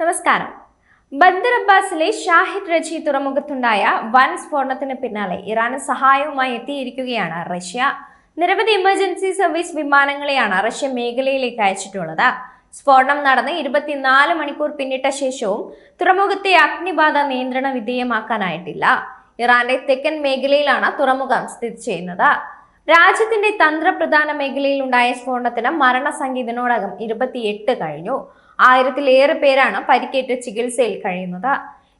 നമസ്കാരം. ബന്ദർ അബ്ബാസിലെ ഷാഹിദ് റജി തുറമുഖത്തുണ്ടായ വൻ സ്ഫോടനത്തിന് പിന്നാലെ ഇറാന് സഹായവുമായി എത്തിയിരിക്കുകയാണ് റഷ്യ. നിരവധി എമർജൻസി സർവീസ് വിമാനങ്ങളെയാണ് റഷ്യ മേഖലയിലേക്ക് അയച്ചിട്ടുള്ളത്. സ്ഫോടനം നടന്ന് ഇരുപത്തിനാല് മണിക്കൂർ പിന്നിട്ട ശേഷവും തുറമുഖത്തെ അഗ്നിബാധ നിയന്ത്രണ വിധേയമാക്കാനായിട്ടില്ല. ഇറാന്റെ തെക്കൻ മേഖലയിലാണ് തുറമുഖം സ്ഥിതി ചെയ്യുന്നത്. രാജ്യത്തിന്റെ തന്ത്രപ്രധാന മേഖലയിൽ ഉണ്ടായ സ്ഫോടനത്തിന് മരണസംഖ്യ ഇരുപത്തിയെട്ട് കഴിഞ്ഞു. ആയിരത്തിലേറെ പേരാണ് പരിക്കേറ്റ് ചികിത്സയിൽ കഴിയുന്നത്.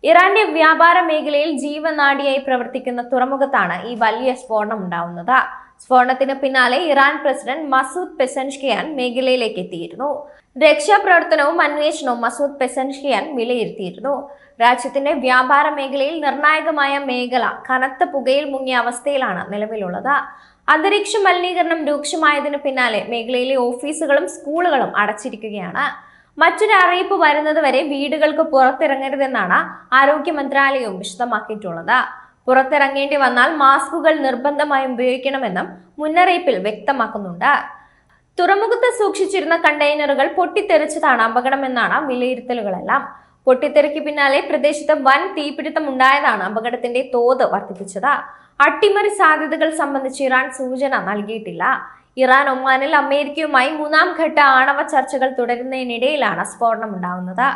ഇറാന്റെ വ്യാപാര മേഖലയിൽ ജീവനാഡിയായി പ്രവർത്തിക്കുന്ന തുറമുഖത്താണ് ഈ വലിയ സ്ഫോടനം ഉണ്ടാവുന്നത്. സ്ഫോടനത്തിന് പിന്നാലെ ഇറാൻ പ്രസിഡന്റ് മസൂദ് പെസൻഷ്കിയാൻ മേഖലയിലേക്ക് എത്തിയിരുന്നു രക്ഷാപ്രവർത്തനവും അന്വേഷണവും മസൂദ് പെസൻഷ്കിയാൻ വിലയിരുത്തിയിരുന്നു. രാജ്യത്തിന്റെ വ്യാപാര മേഖലയിൽ നിർണായകമായ മേഖല കനത്ത പുകയിൽ മുങ്ങിയ അവസ്ഥയിലാണ് നിലവിലുള്ളത്. അന്തരീക്ഷ മലിനീകരണം രൂക്ഷമായതിന് പിന്നാലെ മേഖലയിലെ ഓഫീസുകളും സ്കൂളുകളും അടച്ചിരിക്കുകയാണ്. മറ്റൊരു അറിയിപ്പ് വരുന്നതുവരെ വീടുകൾക്ക് പുറത്തിറങ്ങരുതെന്നാണ് ആരോഗ്യ മന്ത്രാലയവും വിശദമാക്കിയിട്ടുള്ളത്. പുറത്തിറങ്ങേണ്ടി വന്നാൽ മാസ്കുകൾ നിർബന്ധമായും ഉപയോഗിക്കണമെന്നും മുന്നറിയിപ്പിൽ വ്യക്തമാക്കുന്നുണ്ട്. തുറമുഖത്ത് സൂക്ഷിച്ചിരുന്ന കണ്ടെയ്നറുകൾ പൊട്ടിത്തെറിച്ചതാണ് അപകടമെന്നാണ് വിലയിരുത്തലുകളെല്ലാം. പൊട്ടിത്തെറിക്ക് പിന്നാലെ പ്രദേശത്ത് വൻ തീപിടുത്തം ഉണ്ടായതാണ് അപകടത്തിന്റെ തോത് വർദ്ധിപ്പിച്ചത്. അട്ടിമറി സാധ്യതകൾ സംബന്ധിച്ച് ഇറാൻ സൂചന നൽകിയിട്ടില്ല. ഇറാൻ ഒമാനിൽ അമേരിക്കയുമായി മൂന്നാം ഘട്ട ആണവ ചർച്ചകൾ തുടരുന്നതിനിടയിലാണ് സ്ഫോടനം ഉണ്ടാകുന്നത്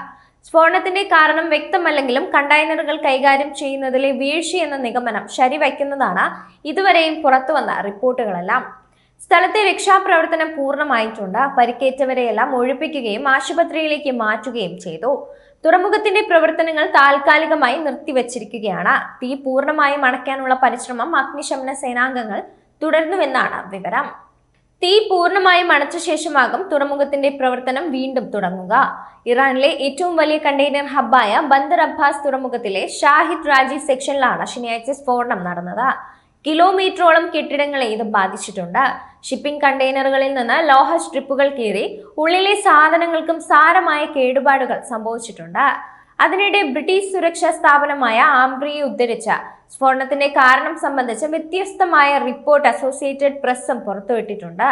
സ്ഫോടനത്തിന്റെ കാരണം വ്യക്തമല്ലെങ്കിലും കണ്ടെയ്നറുകൾ കൈകാര്യം ചെയ്യുന്നതിലെ വീഴ്ചയെന്ന നിഗമനം ശരിവയ്ക്കുന്നതാണ് ഇതുവരെയും പുറത്തുവന്ന റിപ്പോർട്ടുകളെല്ലാം. സ്ഥലത്തെ രക്ഷാപ്രവർത്തനം പൂർണമായിട്ടുണ്ട്. പരിക്കേറ്റവരെയെല്ലാം ഒഴിപ്പിക്കുകയും ആശുപത്രിയിലേക്ക് മാറ്റുകയും ചെയ്തു. തുറമുഖത്തിന്റെ പ്രവർത്തനങ്ങൾ താൽക്കാലികമായി നിർത്തിവച്ചിരിക്കുകയാണ്. തീ പൂർണമായും അണയ്ക്കാനുള്ള പരിശ്രമം അഗ്നിശമന സേനാംഗങ്ങൾ തുടരുന്നുവെന്നാണ് വിവരം. തീ പൂർണമായും അണച്ച ശേഷമാകും തുറമുഖത്തിന്റെ പ്രവർത്തനം വീണ്ടും തുടങ്ങുക. ഇറാനിലെ ഏറ്റവും വലിയ കണ്ടെയ്നർ ഹബ്ബായ ബന്ദർ അബ്ബാസ് തുറമുഖത്തിലെ ഷാഹിദ് റാജി സെക്ഷനിലാണ് ശനിയാഴ്ച സ്ഫോടനം നടന്നത്. കിലോമീറ്ററോളം കെട്ടിടങ്ങളെ ഇത് ബാധിച്ചിട്ടുണ്ട്. ഷിപ്പിംഗ് കണ്ടെയ്നറുകളിൽ നിന്ന് ലോഹ സ്ട്രിപ്പുകൾ കീറി ഉള്ളിലെ സാധനങ്ങൾക്കും സാരമായ കേടുപാടുകൾ സംഭവിച്ചിട്ടുണ്ട്. അതിനിടെ ബ്രിട്ടീഷ് സുരക്ഷാ സ്ഥാപനമായ ആംബ്രിയെ ഉദ്ധരിച്ച സ്ഫോടനത്തിന്റെ കാരണം സംബന്ധിച്ച് വ്യത്യസ്തമായ റിപ്പോർട്ട് അസോസിയേറ്റഡ് പ്രസ്സും പുറത്തുവിട്ടിട്ടുണ്ട്.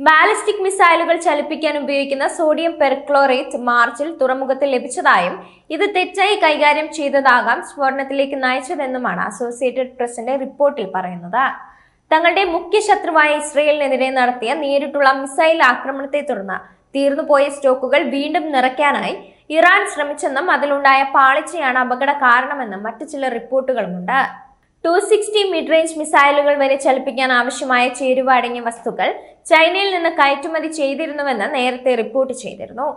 ബാലിസ്റ്റിക് മിസൈലുകൾ ചലിപ്പിക്കാൻ ഉപയോഗിക്കുന്ന സോഡിയം പെർക്ലോറേറ്റ് മാർച്ചിൽ തുറമുഖത്ത് ലഭിച്ചതായും ഇത് തെറ്റായി കൈകാര്യം ചെയ്തതാകാം സ്ഫോടനത്തിലേക്ക് നയിച്ചതെന്നുമാണ് അസോസിയേറ്റഡ് പ്രസിന്റെ റിപ്പോർട്ടിൽ പറയുന്നത്. തങ്ങളുടെ മുഖ്യ ശത്രുവായ ഇസ്രയേലിനെതിരെ നടത്തിയ നേരിട്ടുള്ള മിസൈൽ ആക്രമണത്തെ തുടർന്ന് തീർന്നുപോയ സ്റ്റോക്കുകൾ വീണ്ടും നിറയ്ക്കാനായി ഇറാൻ ശ്രമിച്ചെന്നും അതിലുണ്ടായ പാളിച്ചയാണ് അപകട കാരണമെന്നും മറ്റു ചില റിപ്പോർട്ടുകളുമുണ്ട്. ടു സിക്സ്റ്റി മിഡ് റേഞ്ച് മിസൈലുകൾ വരെ ചലിപ്പിക്കാൻ ആവശ്യമായ ചേരുവ അടങ്ങിയ വസ്തുക്കൾ ചൈനയിൽ നിന്ന് കയറ്റുമതി ചെയ്തിരുന്നുവെന്ന് നേരത്തെ റിപ്പോർട്ട് ചെയ്തിരുന്നു.